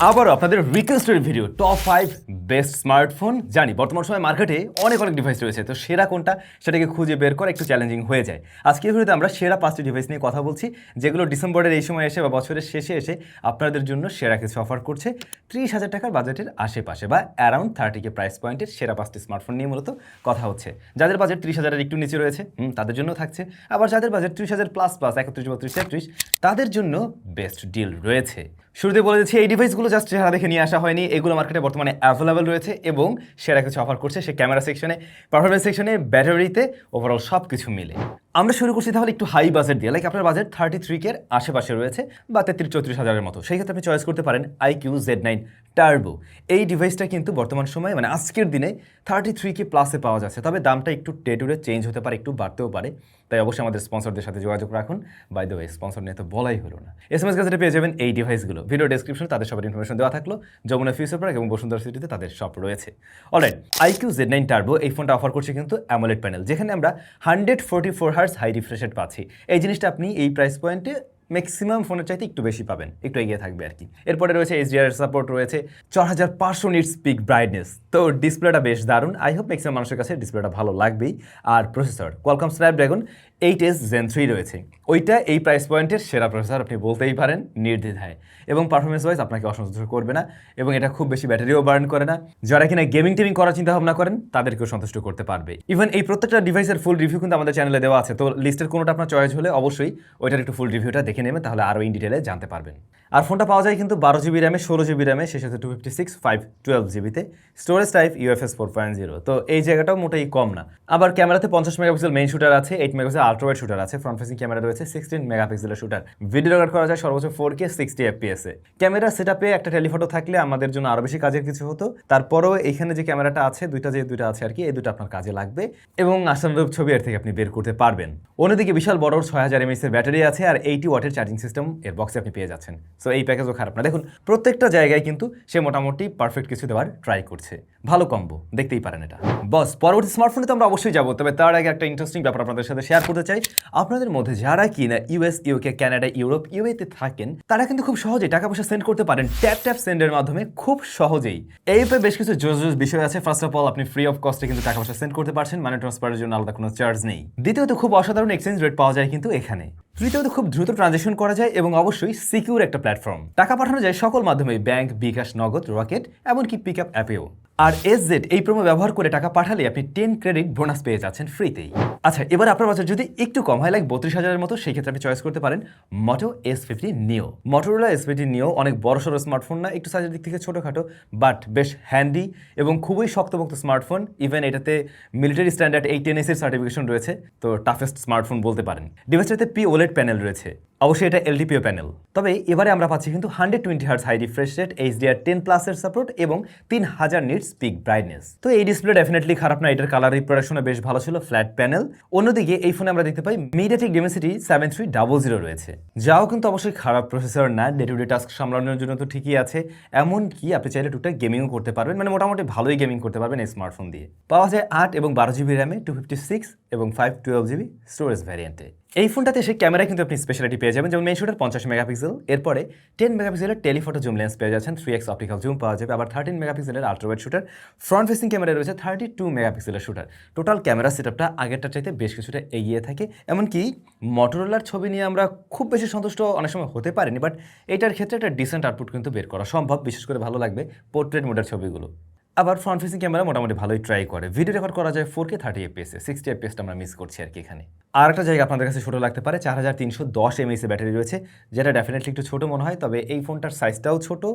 আবারও আপনাদের requested video top five best smartphone জানি, বর্তমান সময় মার্কেটে অনেক অনেক ডিভাইস রয়েছে। তো সেরা কোনটা? সেটাকে খুঁজে বের করা একটু চ্যালেঞ্জিং হয়ে যায়। আজকের ভিডিওতে আমরা সেরা পাঁচটি ডিভাইস নিয়ে কথা বলছি, যেগুলো ডিসেম্বরের এই সময় এসে বা বছরের শেষে এসে আপনাদের জন্য সেরা কিছু অফার করছে। ত্রিশ হাজার টাকার বাজেটের আশেপাশে বা অ্যারাউন্ড থার্টি কে প্রাইস পয়েন্টের সেরা পাঁচটি স্মার্টফোন নিয়ে মূলত কথা হচ্ছে। যাদের বাজেট ত্রিশ হাজারের একটু নিচে রয়েছে তাদের জন্য থাকছে। আবার যাদের বাজেট ত্রিশ হাজার প্লাস প্লাস একত্রিশ বত্রিশ তেত্রিশ, তাদের জন্য বেস্ট ডিল রয়েছে। শুরুতে বলে দিচ্ছি, এই ডিভাইসগুলো জাস্ট চেহারা দেখে নিয়ে আসা হয়নি। এগুলো মার্কেটে বর্তমানে অ্যাভেলেবল রয়েছে এবং সেরা কিছু অফার করছে, সে ক্যামেরা সেকশনে পারফরমেন্স সেকশনে ব্যাটারিতে ওভারঅল সব কিছু মিলে। আমরা শুরু করছি তাহলে একটু হাই বাজেট দিয়ে। লাইক আপনার বাজেট থার্টি থ্রি কের আশেপাশে রয়েছে বা তেত্রিশ চৌত্রিশ হাজারের মতো। সেই ক্ষেত্রে আপনি চয়েস করতে পারেন I Q Z nine turbo এই ডিভাইসটা কিন্তু বর্তমান সময়ে মানে আজকের দিনে থার্টি থ্রি কে প্লাসে পাওয়া যাচ্ছে। তবে দামটা একটু ডে টু ডে চেঞ্জ হতে পারে, একটু বাড়তেও পারে। তাই অবশ্যই আমাদের স্পন্সরদের সাথে যোগাযোগ রাখুন। বাই দ্য ওয়ে স্পন্সর নিয়ে তো বলাই হলো না। এস এম এস কাছে পেয়ে যাবেন এই ডিভাইসগুলো ভিডিও ডেসক্রিপশনে তাদের সবার ইনফরমেশন দেওয়া থাকল। যমুনা ফিউচার পার্ক এবং বসুন্ধরা সিটিতে তাদের শপ রয়েছে। Alright I Q Z nine turbo এই ফোনটা অফার করছে কিন্তু অ্যামোলেড প্যানেল যেখানে আমরা hundred forty four hertz high refreshed পাচ্ছি। এই জিনিসটা আপনি এই প্রাইস পয়েন্টে ম্যাক্সিমাম ফোনের চাইতে একটু বেশি পাবেন। একটু এগিয়ে থাকবে আর কি। এরপরে রয়েছে এইচডিআর সাপোর্ট রয়েছে। চার হাজার পাঁচশো নিটস পিক ব্রাইটনেস তো ডিসপ্লেটা বেশ দারুণ। আই হোপ ম্যাক্সিমাম মানুষের কাছে ডিসপ্লেটা ভালো লাগবেই। আর processor Qualcomm Snapdragon eight S Gen three রয়েছে। ওইটা এই প্রাইস পয়েন্টের সেরা প্রসেসর আপনি বলতেই পারেন নির্দ্বিধায়। এবং পারফরমেন্স ওয়াইজ আপনাকে অসন্তুষ্ট করবে না এবং এটা খুব বেশি ব্যাটারিও বার্ন করে না। যারা কিনা গেমিং টেমিং করার চিন্তা ভাবনা করেন, তাদেরকেও সন্তুষ্ট করতে পারবে। ইভেন এই প্রত্যেকটা ডিভাইসের ফুল রিভিউ কিন্তু আমাদের চ্যানেলে দেওয়া আছে। তো লিস্টের কোনোটা আপনার চয়েস হলে অবশ্যই ওইটার একটু ফুল রিভিউটা দেখে নেবেন, তাহলে আরও ইন ডিটেলে জানতে পারবেন। আর ফোনটা পাওয়া যায় কিন্তু বারো জিবি র্যামে ষোলো জিবি র্যামে সে সাথে two fifty six five twelve জিবিতে storage type UFS four point zero তো এই জায়গাটাও মোটেই কম না। আবার ক্যামেরাতে পঞ্চাশ মেগাপিক্সেল মেইন শুটার আছে এইট মেগাপিক্সেল আল্ট্রাওয়াইড শুটার আছে ফ্রন্ট ফেসিং ক্যামেরা রয়েছে সিক্সটিন মেগাপিক্সেলের শুটার ভিডিও রেকর্ড করা যায় সর্বোচ্চ ফোর কে সিক্সটি এফপিএস এ। ক্যামেরা সেটআপে একটা টেলিফটো থাকলে আমাদের জন্য আরও বেশি কাজের কিছু হতো। তারপরেও এখানে যে ক্যামেরাটা আছে, দুইটা যে দুইটা আছে আর কি, এই দুটো আপনার কাজে লাগবে এবং আশানুরূপ ছবি এর থেকে আপনি বের করতে পারবেন। অন্যদিকে বিশাল বড় ছয় হাজার এমএস এর ব্যাটারি আছে আর এইটি ওয়াটের চার্জিং সিস্টেম এর বক্সে আপনি পেয়ে যাচ্ছেন। সো এই প্যাকেজও খারাপ না। দেখুন, প্রত্যেকটা জায়গায় কিন্তু সে মোটামুটি পারফেক্ট কিছু দেওয়ার ট্রাই করছে। ভালো কম্বো দেখতেই পারেন এটা। বস, পরবর্তী স্মার্টফোনে তো আমরা অবশ্যই যাব, তবে তার আগে একটা ইন্টারেস্টিং ব্যাপার আপনাদের সাথে শেয়ার করতে চাই। আপনাদের মধ্যে যারা কি না ইউএস ইউকে কানাডা ইউরোপ ইউএতে থাকেন, তারা কিন্তু খুব সহজেই টাকা পয়সা সেন্ড করতে পারেন ট্যাপ ট্যাপ সেন্ডের মাধ্যমে খুব সহজেই। এই অ্যাপে বেশ কিছু জোস জোস বিষয় আছে। ফার্স্ট অফ অল আপনি ফ্রি অফ কস্টে কিন্তু টাকা পয়সা সেন্ড করতে পারছেন মানে ট্রান্সফারের জন্য আলাদা কোনো চার্জ নেই। দ্বিতীয়ত, খুব অসাধারণ এক্সচেঞ্জ রেট পাওয়া যায় কিন্তু এখানে। তৃতীয়ত, খুব দ্রুত ট্রানজেকশন করা যায় এবং অবশ্যই সিকিউর একটা প্ল্যাটফর্ম টাকা পাঠানো যায় সকল মাধ্যমে ব্যাংক বিকাশ, নগদ রকেট এমনকি পিক আপ অ্যাপেও আর এস জেড এই প্রোমো ব্যবহার করে টাকা পাঠালে আপনি টেন ক্রেডিট বোনাস পেয়ে যাচ্ছেন ফ্রিতেই আচ্ছা এবার আপনার বাজার যদি একটু কম হয় লাইক বত্রিশ হাজারের মতো, সেই ক্ষেত্রে আপনি চয়েস করতে পারেন Moto S fifty Neo Motorola S fifty Neo অনেক বড় সড়ো স্মার্টফোন না, একটু সাইজের দিক থেকে ছোটোখাটো বাট বেশ হ্যান্ডি এবং খুবই শক্তপোক্ত স্মার্টফোন ইভেন এটাতে মিলিটারি স্ট্যান্ডার্ড এই টেন এসের সার্টিফিকেশন রয়েছে, তো টাফেস্ট স্মার্টফোন বলতে পারেন। ডিভাইসটাতে পি ওলেড প্যানেল রয়েছে। অবশ্যই এটা এলটিপিও প্যানেল। তবে এবারে আমরা পাচ্ছি কিন্তু hundred twenty hertz high refresh rate, HDR ten প্লাসের সাপোর্ট এবং তিন হাজার নিটস পিক ব্রাইটনেস। তো এই ডিসপ্লে ডেফিনেটলি খারাপ না, এটার কালার রিপ্রোডাকশনে বেশ ভালো ছিল ফ্ল্যাট প্যানেল অন্যদিকে এই ফোনে আমরা দেখতে পাই MediaTek Dimensity seven three double zero রয়েছে। যাও কিন্তু অবশ্যই খারাপ প্রসেসর না ডে টু ডে টাস্ক সামলানোর জন্য তো ঠিকই আছে। এমন কি আপনি চাইলে টুকটাক গেমিংও করতে পারবেন মানে মোটামুটি ভালোই গেমিং করতে পারবেন এই স্মার্টফোন দিয়ে। পাওয়া যায় আট এবং বারো জিবি র্যামে টু ফিফটি সিক্স এবং ফাইভ টুয়েলভ জিবি স্টোরেজ ভ্যারিয়েন্টে এই ফোনটাতে এসে ক্যামেরা কিন্তু আপনি স্পেশালিটি পেয়ে যাবেন। যেমন মেন শুটার পঞ্চাশ মেগাপিক্সেল এরপরে টেন মেগাপিক্সেলের টেলিফটো জুম লেন্স পেয়ে যাচ্ছেন থ্রি এক্স অপটিক্যাল জুম পাওয়া যাবে। আবার থার্টিন মেগাপিক্সেলের ultrawide shooter front facing camera রয়েছে থার্টি টু মেগাপিক্সেলের শুটার টোটাল ক্যামেরা সেটআপটা আগেরটার চাইতে বেশ কিছুটা এগিয়ে থাকে। এমনকি মটোরোলার ছবি নিয়ে আমরা খুব বেশি সন্তুষ্ট অনেক সময় হতে পারিনি বাট এটার ক্ষেত্রে একটা ডিসেন্ট আউটপুট কিন্তু বের করা সম্ভব। বিশেষ করে ভালো লাগবে পোর্ট্রেট মোডের ছবিগুলো। আবার ফ্রন্ট ফেসিং ক্যামেরা মোটামুটি ভালোই ট্রাই করে। ভিডিও রেকর্ড করা যায় ফোর কে থার্টি এফপিএসে সিক্সটি এপিএসটা আমরা মিস করছি আর কি এখানে। আর একটা জায়গা আপনাদের কাছে ছোটো লাগতে পারে, চার হাজার তিনশো দশ এমএসে ব্যাটারি রয়েছে, যেটা ডেফিনেটলি একটু ছোটো মনে হয়, তবে এই ফোনটার সাইজটাও ছোটো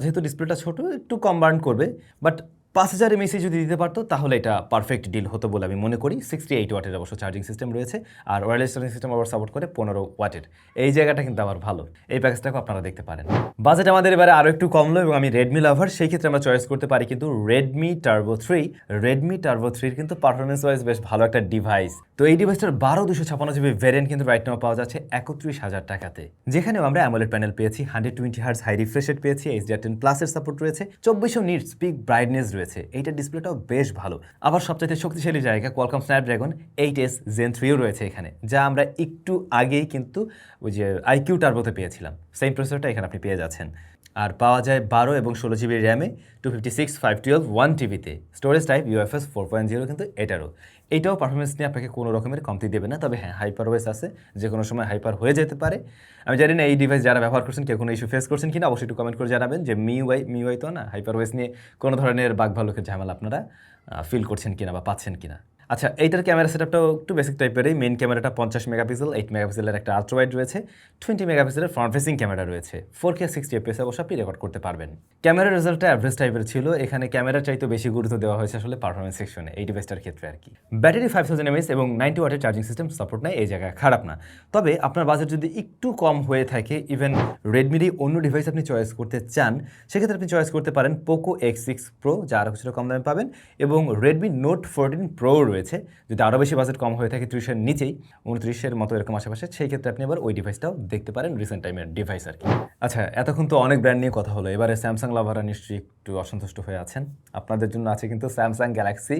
যেহেতু ডিসপ্লেটা ছোটো, একটু কম বার্ন করবে বাট পাঁচ হাজার এমএসি যদি দিতে পারতো, তাহলে এটা পারফেক্ট ডিল হতো বলে আমি মনে করি। সিক্সটি এইট ওয়াটের অবশ্য চার্জিং সিস্টেম রয়েছে, আর ওয়ারলেস চার্জিং সিস্টেম আবার সাপোর্ট করে পনেরো ওয়াটের। এই জায়গাটা কিন্তু আমার ভালো। এই প্যাকেজটাকে আপনারা দেখতে পারেন। বাজেট আমাদের এবারে আরও একটু কমলো এবং আমি রেডমি লাভার সেই ক্ষেত্রে আমরা চয়েস করতে পারি কিন্তু Redmi Turbo three Redmi Turbo থ্রির কিন্তু পারফরমেন্স ওয়াইজ বেশ ভালো একটা ডিভাইস তো এই ডিভাইসটার বারো দুশো ছাপান্ন জিবি ভ্যারিয়েন্ট কিন্তু রাইট নাও পাওয়া যাচ্ছে একত্রিশ হাজার টাকাতে। যেখানেও আমরা অ্যামোলেড প্যানেল পেয়েছি hundred twenty hertz high refreshed পেয়েছি এইচডিআর টেন প্লাসের সাপোর্ট রয়েছে, চব্বিশশো নিট স্পিক ব্রাইটনেস রয়েছে এইটা ডিসপ্লেটাও বেশ ভালো। আবার সবচাইতে শক্তিশালী জায়গা Qualcomm Snapdragon eight S Gen থ্রিও রয়েছে এখানে, যা আমরা একটু আগেই কিন্তু ওই যে আইকিউ টার্বোতে পেয়েছিলাম। সেম প্রসেসরটা এখানে আপনি পেয়ে যাচ্ছেন। আর পাওয়া যায় বারো এবং ষোলো GB র্যামে two fifty six five twelve one টিভিতে storage type UFS four point zero কিন্তু এটারও। এইটাও পারফরমেন্স নিয়ে আপনাকে কোনো রকমের কমতি দেবে না। তবে হ্যাঁ হাইপার ওয়েস আছে যে কোনো সময় হাইপার হয়ে যেতে পারে। আমি জানি না এই ডিভাইস যারা ব্যবহার করছেন, কেউ কোনো ইস্যু ফেস করছেন কিনা, অবশ্যই একটু কমেন্ট করে জানাবেন যে মি ওয়াই মি ওয়াই তো না? হাইপার ওয়েস নিয়ে কোনো ধরনের বাঘ ভালুকের ঝামেলা আপনারা ফিল করছেন কিনা বা পাচ্ছেন কিনা? আচ্ছা এইটার ক্যামেরা সেটআপটাও একটু বেসিক টাইপেরই মেন ক্যামেরাটা পঞ্চাশ মেগাপিক্সেল এইট মেগাপিক্সেলের একটা আলট্রাওয়াইড রয়েছে। টোয়েন্টি মেগাপিক্সেলের ফ্রন্ট ফেসিং ক্যামেরা রয়েছে। ফোর কে সিক্সটি এফপিএস অবশ্য আপনি রেকর্ড করতে পারবেন। ক্যামেরার রেজাল্টটা অ্যাভারেজ টাইপের ছিল। এখানে ক্যামেরার চাইতে বেশি গুরুত্ব দেওয়া হয়েছে আসলে পারফরমেন্স সেকশনে এই ডিভাইসটার ক্ষেত্রে আর কি। ব্যাটারি ফাইভ থাউজেন্ড এমএস এবং নাইনটি ওয়াটের চার্জিং সিস্টেম সাপোর্ট নেয় এই জায়গায় খারাপ না। তবে আপনার বাজেট যদি একটু কম হয়ে থাকে ইভেন রেডমিরই অন্য ডিভাইস আপনি চয়েস করতে চান, সেক্ষেত্রে আপনি চয়েস করতে পারেন পোকো এক্স সিক্স প্রো যা আরও কিছুটা কম দামে পাবেন, এবং রেডমি নোট ফোরটিন প্রো রয়েছে। যদি আরও বেশি বাজেট কম হয়ে থাকে ত্রিশের নিচেই, উনত্রিশের মতো এরকম আশেপাশে, সেই ক্ষেত্রে আপনি এবার ওই ডিভাইসটাও দেখতে পারেন রিসেন্ট টাইমের ডিভাইস আর কি। আচ্ছা এতক্ষণ তো অনেক ব্র্যান্ড নিয়ে কথা হলো। এবারে স্যামসাং লাভাররা নিশ্চয়ই একটু অসন্তুষ্ট হয়ে আছেন। আপনাদের জন্য আছে কিন্তু Samsung Galaxy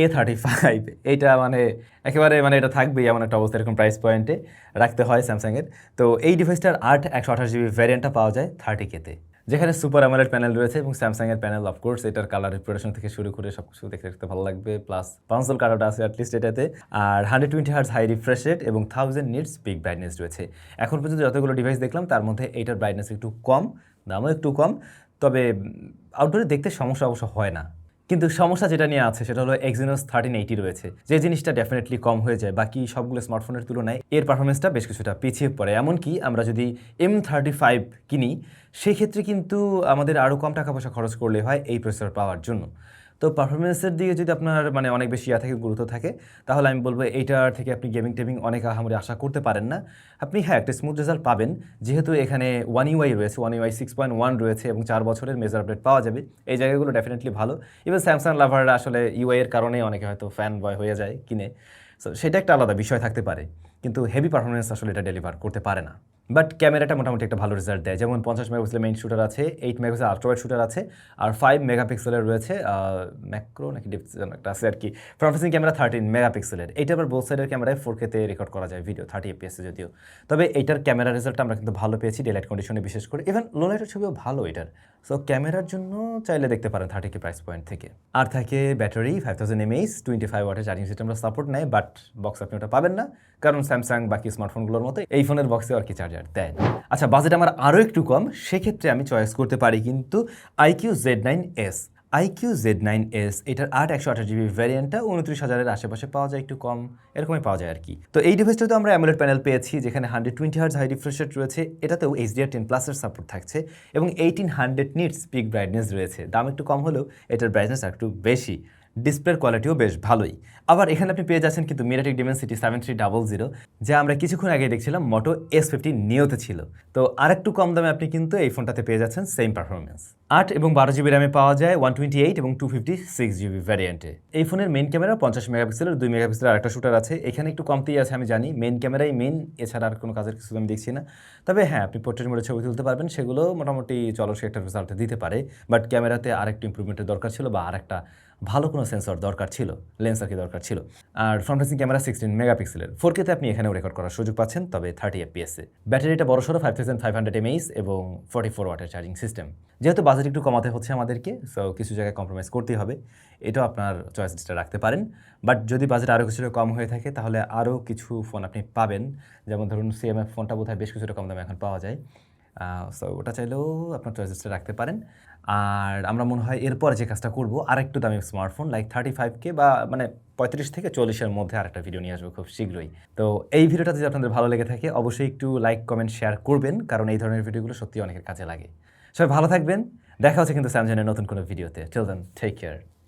A thirty five এইটা মানে একেবারে মানে এটা থাকবেই এমন একটা অবস্থা, এরকম প্রাইস পয়েন্টে রাখতে হয় স্যামসাংয়ের তো এই ডিভাইসটার আট একশো আঠাশ জিবি ভ্যারিয়েন্টটা পাওয়া যায় থার্টি কেতে যেখানে সুপার অ্যামোলেড প্যানেল রয়েছে এবং স্যামসাংয়ের প্যানেল অফকোর্স এটার কালার রিপ্রোডাকশন থেকে শুরু করে সব কিছু দেখতে দেখতে ভালো লাগবে। প্লাস পাঁচল কালারটা আছে অ্যাটলিস্ট এটাতে। আর hundred twenty hertz high refresh rate এবং থাউজেন্ড নিটস পিক ব্রাইটনেস রয়েছে। এখন পর্যন্ত যতগুলো ডিভাইস দেখলাম, তার মধ্যে এইটার ব্রাইটনেস একটু কম, দামও একটু কম। তবে আউটডোরে দেখতে সমস্যা অবশ্য হয় না। কিন্তু সমস্যা যেটা নিয়ে আছে সেটা হলো এক্সিনোস থার্টিন এইটি রয়েছে। যে জিনিসটা ডেফিনেটলি কম হয়ে যায়, বাকি সবগুলো স্মার্টফোনের তুলনায় এর পারফরমেন্সটা বেশ কিছুটা পিছিয়ে পড়ে। এমনকি আমরা যদি এম থার্টি ফাইভ কিনি, সেক্ষেত্রে কিন্তু আমাদের আরও কম টাকা পয়সা খরচ করলে হয় এই প্রসেসর পাওয়ার জন্য। তো পারফরমেন্সের দিকে যদি আপনার মানে অনেক বেশি ইয়া থেকে, গুরুত্ব থাকে, তাহলে আমি বলব এইটার থেকে আপনি গেমিং টেমিং অনেক আহামরি আশা করতে পারেন না। আপনি হ্যাঁ একটা স্মুথ রেজাল্ট পাবেন। যেহেতু এখানে ওয়ান ইউআই রয়েছে One UI six point one রয়েছে এবং চার বছরের মেজার আপডেট পাওয়া যাবে। এই জায়গাগুলো ডেফিনেটলি ভালো। ইভেন স্যামসাং লাভাররা আসলে ইউআই এর কারণে অনেকে হয়তো ফ্যান বয় হয়ে যায় কিনে। সো সেটা একটা আলাদা বিষয় থাকতে পারে। কিন্তু হেভি পারফরমেন্স আসলে এটা ডেলিভার করতে পারে না। বাট ক্যামেরাটা মোটামুটি একটা ভালো রেজাল্ট দেয়। যেমন পঞ্চাশ মেগাপিক্সেলের মেইন শুটার আছে এইট মেগাপিক্সেল আলট্রাওয়াইড শুটার আছে, আর ফাইভ মেগাপিক্সেলের রয়েছে ম্যাক্রো নাকি ডিপ একটা আছে আর কি। ফ্রন্ট ফেসিং ক্যামেরা থার্টিন মেগাপিক্সেলের এইটা আবার বোথ সাইডের ক্যামেরায় ফোর কেতে রেকর্ড করা যায় ভিডিও থার্টি এপিএসে যদিও। তবে এইটার ক্যামেরা রেজাল্ট আমরা কিন্তু ভালো পেয়েছি ডেলাইট কন্ডিশনে বিশেষ করে। ইভেন লো লাইটের ছবিও ভালো এটার। সো ক্যামেরার জন্য চাইলে দেখতে পারেন থার্টি কে প্রাইস পয়েন্ট থেকে। আর থাকে battery five thousand mAh twenty five ওয়াটের চার্জিং সিস্টেমটা সাপোর্ট নেয় বাট বক্স আপনি ওটা পাবেন না। কারণ স্যামসাং বাকি স্মার্টফোনগুলোর মতো এই ফোনের বক্সে আর কি চার্জার দেয়। আচ্ছা বাজেট আমার আরও একটু কম, সেক্ষেত্রে আমি চয়েস করতে পারি কিন্তু iQOO Z nine S iQOO Z nine S এটার আট একশো আঠাশ জিবি ভ্যারিয়েন্টটা উনত্রিশ হাজারের আশেপাশে পাওয়া যায়, একটু কম, এরকমই পাওয়া যায় আর কি। তো এই ডিভাইসটা তো আমরা অ্যামোলেড প্যানেল পেয়েছি, যেখানে hundred twenty hertz high refresh rate রয়েছে, এটাতেও এইচডিআর টেন প্লাসের সাপোর্ট থাকছে, এবং eighteen hundred nits peak brightness রয়েছে। দাম একটু কম হলেও এটার ব্রাইটনেস একটু বেশি। ডিসপ্লের কোয়ালিটিও বেশ ভালোই। আবার এখানে আপনি পেয়ে যাচ্ছেন কিন্তু MediaTek Dimensity seven three double zero যা আমরা কিছুক্ষণ আগে দেখছিলাম মোটো এস ফিফটি নিয়োতে ছিল। তো আরেকটু কম দামে আপনি কিন্তু এই ফোনটাতে পেয়ে যাচ্ছেন সেম পারফরমেন্স আট এবং বারো জিবি র্যামে পাওয়া যায় ওয়ান টোয়েন্টি এইট এবং টু ফিফটি সিক্স জিবি ভ্যারিয়েন্টে এই ফোনের মেন ক্যামেরা পঞ্চাশ মেগাপিক্সেলের দুই মেগাপিক্সেলের আরেকটা শুটার আছে। এখানে একটু কমতেই আছে, আমি জানি। মেন ক্যামেরাই মেন এছাড়া আর কোনো কাজের কিছু আমি দেখছি না। তবে হ্যাঁ আপনি পোর্ট্রেট মোডে ছবি তুলতে পারবেন, সেগুলো মোটামুটি চলসে একটা রেজাল্ট দিতে পারে। বাট ক্যামেরাতে আরেকটু ইম্প্রুভমেন্টের দরকার ছিল বা আরেকটা ভালো কোনো সেন্সর দরকার ছিল লেন্স আর কি দরকার ছিল। আর ফ্রন্ট ফেসিং ক্যামেরা সিক্সটিন মেগাপিক্সেলের ফোর কেতে আপনি এখানেও রেকর্ড করার সুযোগ পাচ্ছেন, তবে থার্টি এফপিএসে ব্যাটারিটা বড়সড় five thousand five hundred mAh এবং ফর্টি ফোর ওয়াটের চার্জিং সিস্টেম যেহেতু বাজেট একটু কমাতে হচ্ছে আমাদেরকে সো কিছু জায়গায় কম্প্রোমাইজ করতেই হবে। এটাও আপনার চয়েস লিস্টে রাখতে পারেন। বাট যদি বাজেট আরও কিছুটা কম হয়ে থাকে, তাহলে আরও কিছু ফোন আপনি পাবেন। যেমন ধরুন সিএমএফ ফোনটা বোধহয় বেশ কিছুটা কম দামে এখন পাওয়া যায়। সো ওটা চাইলেও আপনার চয়েস লিস্টে রাখতে পারেন। আর আমরা মনে হয় এরপর যে কাজটা করব, আরেকটু দামি স্মার্টফোন লাইক থার্টি ফাইভকে বা মানে পঁয়ত্রিশ থেকে চল্লিশের মধ্যে আরেকটা ভিডিও নিয়ে আসব খুব শীঘ্রই। তো এই ভিডিওটা যদি আপনাদের ভালো লেগে থাকে, অবশ্যই একটু লাইক কমেন্ট শেয়ার করবেন। কারণ এই ধরনের ভিডিওগুলো সত্যি অনেকের কাজে লাগে। সবাই ভালো থাকবেন। দেখা হচ্ছে কিন্তু স্যামসাংয়ের নতুন কোনো ভিডিওতে। Till then take care